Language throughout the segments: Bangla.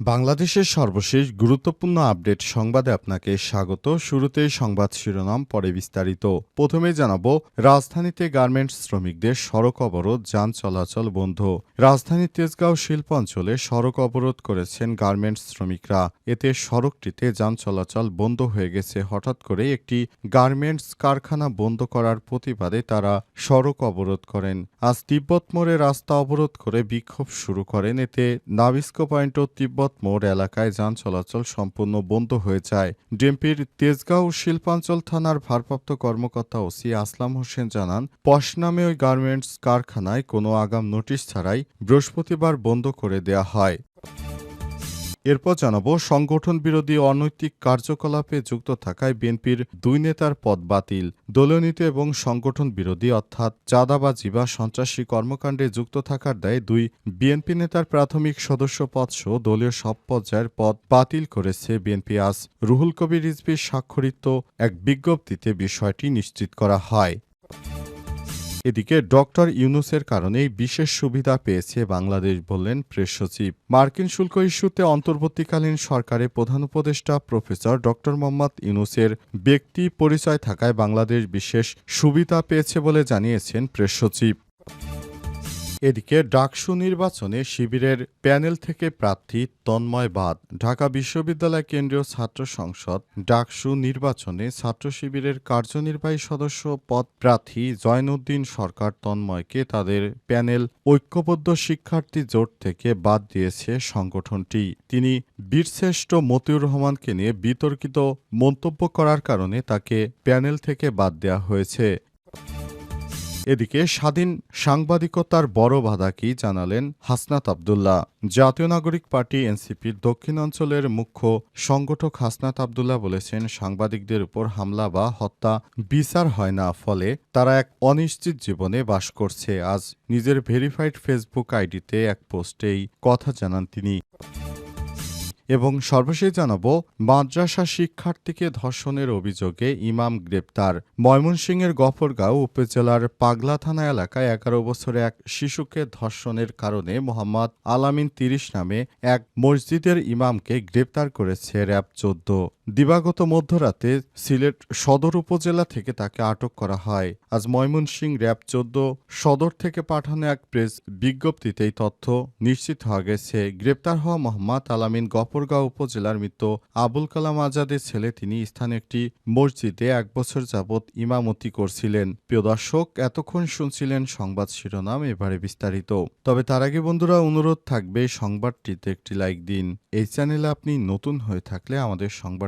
বাংলাদেশের সর্বশেষ গুরুত্বপূর্ণ আপডেট সংবাদে আপনাকে স্বাগত। শুরুতেই সংবাদ শিরোনাম, পরে বিস্তারিত। প্রথমে জানাব, রাজধানীতে গার্মেন্টস শ্রমিকদের সড়ক অবরোধ, যান চলাচল বন্ধ। রাজধানীর তেজগাঁও শিল্প অঞ্চলে সড়ক অবরোধ করেছেন গার্মেন্টস শ্রমিকরা। এতে সড়কটিতে যান চলাচল বন্ধ হয়ে গেছে। হঠাৎ করে একটি গার্মেন্টস কারখানা বন্ধ করার প্রতিবাদে তারা সড়ক অবরোধ করেন। আজ তিব্বত মোড়ে রাস্তা অবরোধ করে বিক্ষোভ শুরু করেন। এতে নাবিস্কো পয়েন্ট ও তিব্বত মোড় এলাকায় যান চলাচল সম্পূর্ণ বন্ধ হয়ে যায়। ডিএমপির তেজগাঁও শিল্পাঞ্চল থানার ভারপ্রাপ্ত কর্মকর্তা ওসি আসলাম হোসেন জানান, পশ নামে ওই গার্মেন্টস কারখানায় কোনো আগাম নোটিশ ছাড়াই বৃহস্পতিবার বন্ধ করে দেয়া হয়। এরপর জানাব, সংগঠন বিরোধী অনৈতিক কার্যকলাপে যুক্ত থাকায় বিএনপির দুই নেতার পদ বাতিল। দলীয় নীতি এবং সংগঠন বিরোধী অর্থাৎ চাঁদাবাজি বা সন্ত্রাসী কর্মকাণ্ডে যুক্ত থাকার দায়ে দুই বিএনপি নেতার প্রাথমিক সদস্য পদসহ দলীয় সব পর্যায়ের পদ বাতিল করেছে বিএনপি। আজ রুহুল কবির রিজভির স্বাক্ষরিত এক বিজ্ঞপ্তিতে বিষয়টি নিশ্চিত করা হয়। এদিকে ডক্টর ইউনুসের কারণেই বিশেষ সুবিধা পেয়েছে বাংলাদেশ বললেন প্রেস সচিব। মার্কিন শুল্ক ইস্যুতে অন্তর্বর্তীকালীন সরকারের প্রধান উপদেষ্টা প্রফেসর ডক্টর মোহাম্মদ ইউনুসের ব্যক্তি পরিচয় থাকায় বাংলাদেশ বিশেষ সুবিধা পেয়েছে বলে জানিয়েছেন প্রেস সচিব। এদিকে ডাকসু নির্বাচনে শিবিরের প্যানেল থেকে প্রার্থী তন্ময় বাদ। ঢাকা বিশ্ববিদ্যালয় কেন্দ্রীয় ছাত্র সংসদ ডাকসু নির্বাচনে ছাত্র শিবিরের কার্যনির্বাহী সদস্য পদ প্রার্থী জয়নুদ্দিন সরকার তন্ময়কে তাদের প্যানেল ঐক্যবদ্ধ শিক্ষার্থী জোট থেকে বাদ দিয়েছে সংগঠনটি। তিনি বীরশ্রেষ্ঠ মতিউর রহমানকে নিয়ে বিতর্কিত মন্তব্য করার কারণে তাকে প্যানেল থেকে বাদ দেওয়া হয়েছে। এদিকে স্বাধীন সাংবাদিকতার বড় বাধা কি জানালেন হাসনাত আবদুল্লাহ। জাতীয় নাগরিক পার্টি এনসিপির দক্ষিণাঞ্চলের মুখ্য সংগঠক হাসনাত আবদুল্লাহ বলেছেন, সাংবাদিকদের উপর হামলা বা হত্যা বিচার হয় না, ফলে তারা এক অনিশ্চিত জীবনে বাস করছে। আজ নিজের ভেরিফাইড ফেসবুক আইডিতে এক পোস্টেই কথা জানান তিনি। এবং সর্বশেষ জানাব, মাদ্রাসা শিক্ষার্থীকে ধর্ষণের অভিযোগে ইমাম গ্রেপ্তার। ময়মনসিংহের গফরগাঁও উপজেলার পাগলা থানা এলাকায় এগারো বছরে এক শিশুকে ধর্ষণের কারণে মোহাম্মদ আলামিন তিরিশ নামে এক মসজিদের ইমামকে গ্রেপ্তার করেছে র্যাব চোদ্দ। দিবাগত মধ্যরাতে সিলেট সদর উপজেলা থেকে তাকে আটক করা হয়। আজ ময়মনসিংহ র্যাব চোদ্দ সদর থেকে পাঠানো এক প্রেস বিজ্ঞপ্তিতে এই তথ্য নিশ্চিত হওয়া গেছে। গ্রেপ্তার হওয়া মোহাম্মদ আলামিন গফরগাঁও উপজেলার মৃত আবুল কালাম আজাদের ছেলে। তিনি স্থানীয় একটি মসজিদে এক বছর যাবৎ ইমামতি করছিলেন। প্রিয় দর্শক, এতক্ষণ শুনছিলেন সংবাদ শিরোনাম, এবারে বিস্তারিত। তবে তার আগে বন্ধুরা, অনুরোধ থাকবে সংবাদটিতে একটি লাইক দিন। এই চ্যানেলে আপনি নতুন হয়ে থাকলে আমাদের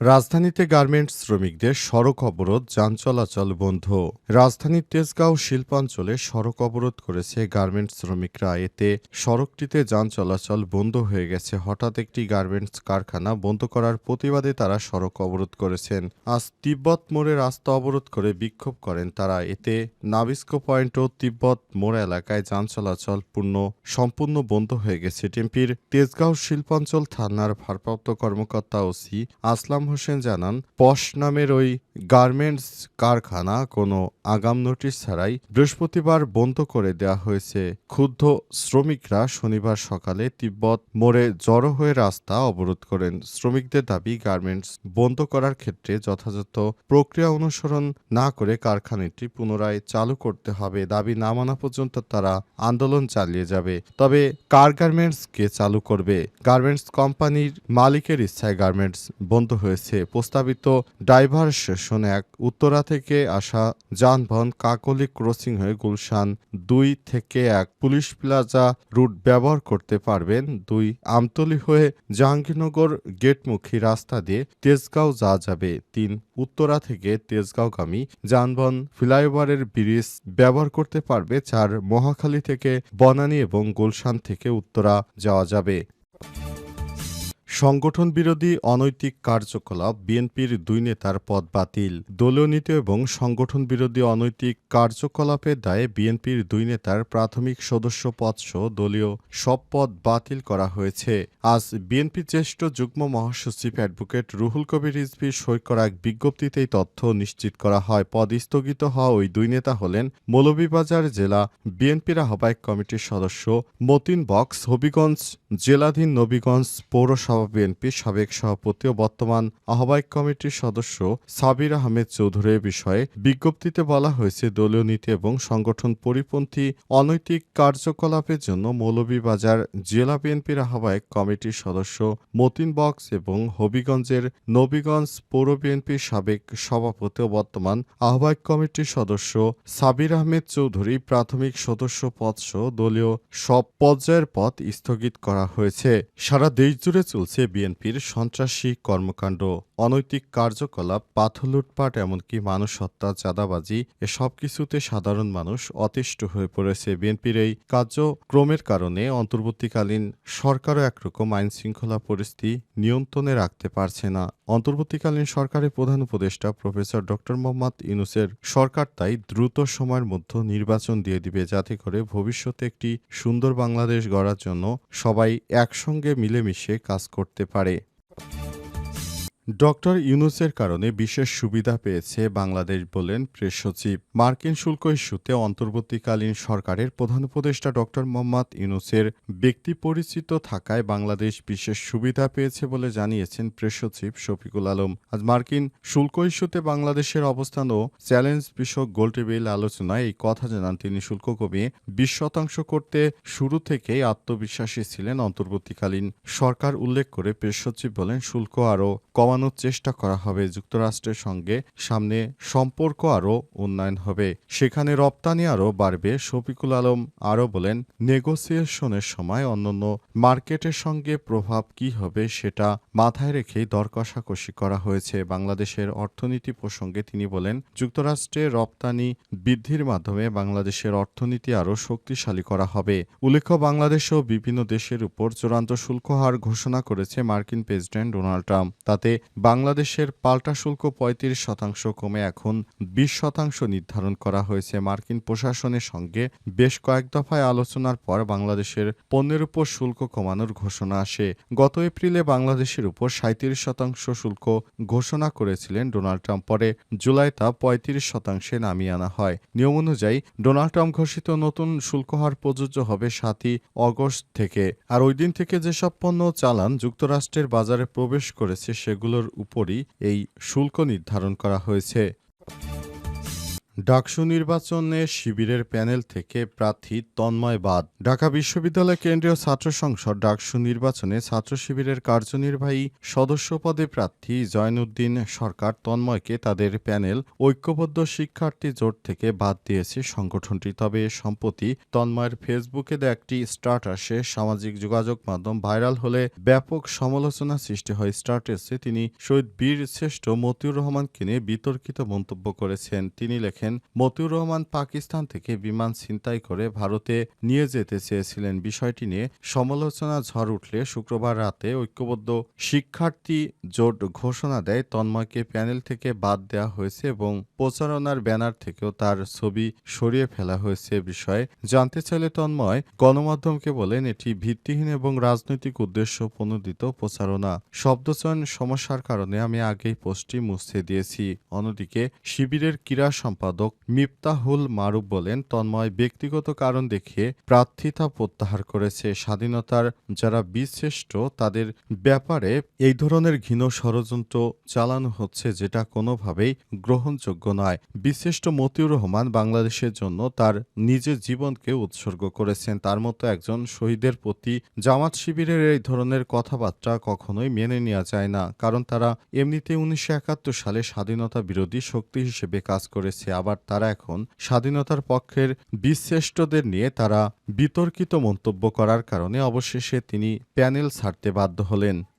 রাজধানীতে গার্মেন্টস শ্রমিকদের সড়ক অবরোধ, যান চলাচল বন্ধ। রাজধানীর তেজগাঁও শিল্পাঞ্চলে সড়ক অবরোধ করেছে গার্মেন্টস শ্রমিকরা। এতে সড়কটিতে যান চলাচল বন্ধ হয়ে গেছে। হঠাৎ একটি গার্মেন্টস কারখানা বন্ধ করার প্রতিবাদে তারা সড়ক অবরোধ করেছেন। আজ তিব্বত মোড়ে রাস্তা অবরোধ করে বিক্ষোভ করেন তারা। এতে নাবিস্কো পয়েন্ট ও তিব্বত মোড় এলাকায় যান চলাচল পূর্ণ, সম্পূর্ণ বন্ধ হয়ে গেছে। টিএমপির তেজগাঁও শিল্পাঞ্চল থানার ভারপ্রাপ্ত কর্মকর্তা ওসি আসলাম হোসেন জানান, পশ নামের ওই গার্মেন্টস কারখানা কোনো আগাম নোটিশ ছাড়াই বৃহস্পতিবার বন্ধ করে দেওয়া হয়েছে। ক্ষুব্ধ শ্রমিকরা শনিবার সকালে তিব্বত মোড়ে জড়ো হয়ে রাস্তা অবরোধ করেন। শ্রমিকদের দাবি, গার্মেন্টস বন্ধ করার ক্ষেত্রে যথাযথ প্রক্রিয়া অনুসরণ না করে কারখানাটি পুনরায় চালু করতে হবে। দাবি না মানা পর্যন্ত তারা আন্দোলন চালিয়ে যাবে। তবে কার গার্মেন্টস কে চালু করবে? গার্মেন্টস কোম্পানির মালিকের ইচ্ছায় গার্মেন্টস বন্ধ হয়েছে। প্রস্তাবিত ডাইভারসেশন এক, উত্তরা থেকে আসা যানবাহন কাকলি ক্রসিং হয়ে গুলশান দুই থেকে এক পুলিশ প্লাজা রুট ব্যবহার করতে পারবেন। দুই, আমতলি হয়ে জাহাঙ্গীরনগর গেটমুখী রাস্তা দিয়ে তেজগাঁও যাওয়া যাবে। তিন, উত্তরা থেকে তেজগাঁওগামী যানবাহন ফ্লাইওভারের ব্রিজ ব্যবহার করতে পারবে। চার, মহাখালী থেকে বনানী এবং গুলশান থেকে উত্তরা যাওয়া যাবে। সংগঠন বিরোধী অনৈতিক কার্যকলাপ বিএনপির দুই নেতার পদ বাতিল। দলীয় নীতি এবং সংগঠন বিরোধী অনৈতিক কার্যকলাপের দায়ে বিএনপির দুই নেতার প্রাথমিক সদস্য পদসহ দলীয় সব পদ বাতিল করা হয়েছে। আজ বিএনপি জ্যেষ্ঠ যুগ্ম মহাসচিব অ্যাডভোকেট রুহুল কবির রিজভি সই করা এক বিজ্ঞপ্তিতেই তথ্য নিশ্চিত করা হয়। পদ স্থগিত হওয়া ওই দুই নেতা হলেন মৌলভীবাজার জেলা বিএনপির আহ্বায়ক কমিটির সদস্য মতিন বক্স, হবিগঞ্জ জেলাধীন নবীগঞ্জ পৌরসভা বিএনপির সাবেক সভাপতি ও বর্তমান আহ্বায়ক কমিটির সদস্য সাবির আহমেদ চৌধুরীর বিষয়ে বিজ্ঞপ্তিতে বলা হয়েছে দলীয় নীতি এবং সংগঠন পরিপন্থী অনৈতিক কার্যকলাপের জন্য মৌলভীবাজার জেলা বিএনপির আহ্বায়ক কমিটির সদস্য মতিন বক্স এবং হবিগঞ্জের নবীগঞ্জ পৌর বিএনপির সাবেক সভাপতি ও বর্তমান আহ্বায়ক কমিটির সদস্য সাবির আহমেদ চৌধুরী প্রাথমিক সদস্য পদসহ দলীয় সব পর্যায়ের পদ স্থগিত করা হয়েছে। সারা দেশ জুড়ে চলছে বিএনপির সন্ত্রাসী কর্মকাণ্ড। অনৈতিক কার্যকলাপ পাথর লুটপাট, এমনকি মানুষ হত্যা, চাঁদাবাজি, এসব কিছুতে সাধারণ মানুষ অতিষ্ঠ হয়ে পড়েছে বিএনপির এই কার্যক্রমের কারণে। অন্তর্বর্তীকালীন সরকারও একরকম আইনশৃঙ্খলা পরিস্থিতি নিয়ন্ত্রণে রাখতে পারছে না। অন্তর্বর্তীকালীন সরকারের প্রধান উপদেষ্টা প্রফেসর ড. মোহাম্মদ ইউনুসের সরকার তাই দ্রুত সময়ের মধ্যে নির্বাচন দিয়ে দিবে যাতে করে ভবিষ্যতে একটি সুন্দর বাংলাদেশ গড়ার জন্য সবাই একসঙ্গে মিলেমিশে কাজ করতে পারে। ডক্টর ইউনুসের কারণে বিশেষ সুবিধা পেয়েছে বাংলাদেশ বলেন প্রেস সচিব। মার্কিন শুল্ক ইস্যুতে অন্তর্বর্তীকালীন সরকারের প্রধান উপদেষ্টা ডক্টর মোহাম্মদ ইউনুসের ব্যক্তি পরিচিত থাকায় বাংলাদেশ বিশেষ সুবিধা পেয়েছে বলে জানিয়েছেন প্রেস সচিব শফিকুল আলম। আজ মার্কিন শুল্ক ইস্যুতে বাংলাদেশের অবস্থান ও চ্যালেঞ্জ বিষয়ক গোলটেবিল আলোচনায় এই কথা জানান তিনি। শুল্ক কমিয়ে বিশ শতাংশ করতে শুরু থেকেই আত্মবিশ্বাসী ছিলেন অন্তর্বর্তীকালীন সরকার, উল্লেখ করে প্রেস সচিব বলেন, শুল্ক আরও কমানোর চেষ্টা করা হবে যুক্তরাষ্ট্রের সঙ্গে। সামনে সম্পর্ক আরও উন্নয়ন হবে। সেখানে রপ্তানি আরও বাড়বে, শফিকুল আলম আরও বলেন। নেগোসিয়েশনের সময় অন্যান্য মার্কেটের সঙ্গে প্রভাব কি হবে সেটা মাথায় রেখেই দর কষাকষি করা হয়েছে। বাংলাদেশের অর্থনীতি প্রসঙ্গে তিনি বলেন, যুক্তরাষ্ট্রে রপ্তানি বৃদ্ধির মাধ্যমে বাংলাদেশের অর্থনীতি আরও শক্তিশালী করা হবে। উল্লেখ্য বাংলাদেশও বিভিন্ন দেশের উপর চূড়ান্ত শুল্ক হার ঘোষণা করেছে মার্কিন প্রেসিডেন্ট ডোনাল্ড ট্রাম্প। তাতে বাংলাদেশের পাল্টা শুল্ক পঁয়ত্রিশ শতাংশ কমে এখন বিশ শতাংশ নির্ধারণ করা হয়েছে মার্কিন প্রশাসনের সঙ্গে। বেশ কয়েক দফায় আলোচনার পর বাংলাদেশের পণ্যের উপর শুল্ক কমানোর ঘোষণা আসে। গত এপ্রিলে বাংলাদেশের উপর সাঁত্রিশ শতাংশ শুল্ক ঘোষণা করেছিলেন ডোনাল্ড ট্রাম্প। পরে জুলাই তা পঁয়ত্রিশ শতাংশে নামিয়ে আনা হয়। নিয়ম অনুযায়ী ডোনাল্ড ট্রাম্প ঘোষিত নতুন শুল্ক হার প্রযোজ্য হবে সাতই অগস্ট থেকে। আর ওই দিন থেকে যেসব পণ্য চালান যুক্তরাষ্ট্রের বাজারে প্রবেশ করেছে সেগুলোর উপরই এই শুল্ক নির্ধারণ করা হয়েছে। ডাকসু নির্বাচনে শিবিরের প্যানেল থেকে প্রার্থী তন্ময় বাদ। ঢাকা বিশ্ববিদ্যালয় কেন্দ্রীয় ছাত্র সংসদ ডাকসু নির্বাচনে ছাত্র শিবিরের কার্যনির্বাহী সদস্য পদে প্রার্থী জয়নুদ্দিন সরকার তন্ময়কে তাদের প্যানেল ঐক্যবদ্ধ শিক্ষার্থী জোট থেকে বাদ দিয়েছে সংগঠনটি। তবে সম্প্রতি তন্ময়ের ফেসবুকে একটি স্ট্যাটাসে সামাজিক যোগাযোগ মাধ্যম ভাইরাল হলে ব্যাপক সমালোচনা সৃষ্টি হয়। স্ট্যাটাসে তিনি শহীদ বীর শ্রেষ্ঠ মতিউর রহমানকে নিয়ে বিতর্কিত মন্তব্য করেছেন। তিনি লেখেন মতিউর রহমান পাকিস্তান থেকে বিমান ছিনতাই করে ভারতে নিয়ে যেতে চেয়েছিলেন। বিষয়টি নিয়ে সমালোচনা ঝড় উঠলে শুক্রবার রাতে ঐক্যবদ্ধ শিক্ষার্থী জোট ঘোষণা দেয়। তন্ময়কে প্যানেল থেকে বাদ দেওয়া হয়েছে এবং প্রচারণার ব্যানার থেকেও তার ছবি সরিয়ে ফেলা হয়েছে বিষয়ে। জানতে চাইলে তন্ময় গণমাধ্যমকে বলেন, এটি ভিত্তিহীন এবং রাজনৈতিক উদ্দেশ্য প্রণোদিত প্রচারণা। শব্দচয়ন সমস্যার কারণে আমি আগেই পোস্টটি মুছে দিয়েছি। অন্যদিকে শিবিরের ক্রীড়া সম্পাদক মিফতাহুল মারুফ বলেন, তন্ময় ব্যক্তিগত কারণ দেখিয়ে প্রার্থিতা প্রত্যাহার করেছে। স্বাধীনতার যারা বীরশ্রেষ্ঠ, তাদের ব্যাপারে এই ধরনের ঘৃণ ষড়যন্ত্র চালানো হচ্ছে যেটা কোনোভাবেই গ্রহণযোগ্য নয়। বিশিষ্ট মতিউর রহমান বাংলাদেশের জন্য তার নিজের জীবনকে উৎসর্গ করেছেন। তার মতো একজন শহীদের প্রতি জামাত শিবিরের এই ধরনের কথাবার্তা কখনোই মেনে নেওয়া যায় না, কারণ তারা এমনিতে উনিশশো একাত্তর সালে স্বাধীনতা বিরোধী শক্তি হিসেবে কাজ করেছে। আবার তারা এখন স্বাধীনতার পক্ষের বিশ্রেষ্ঠদের নিয়ে তারা বিতর্কিত মন্তব্য করার কারণে অবশেষে তিনি প্যানেল ছাড়তে বাধ্য হলেন।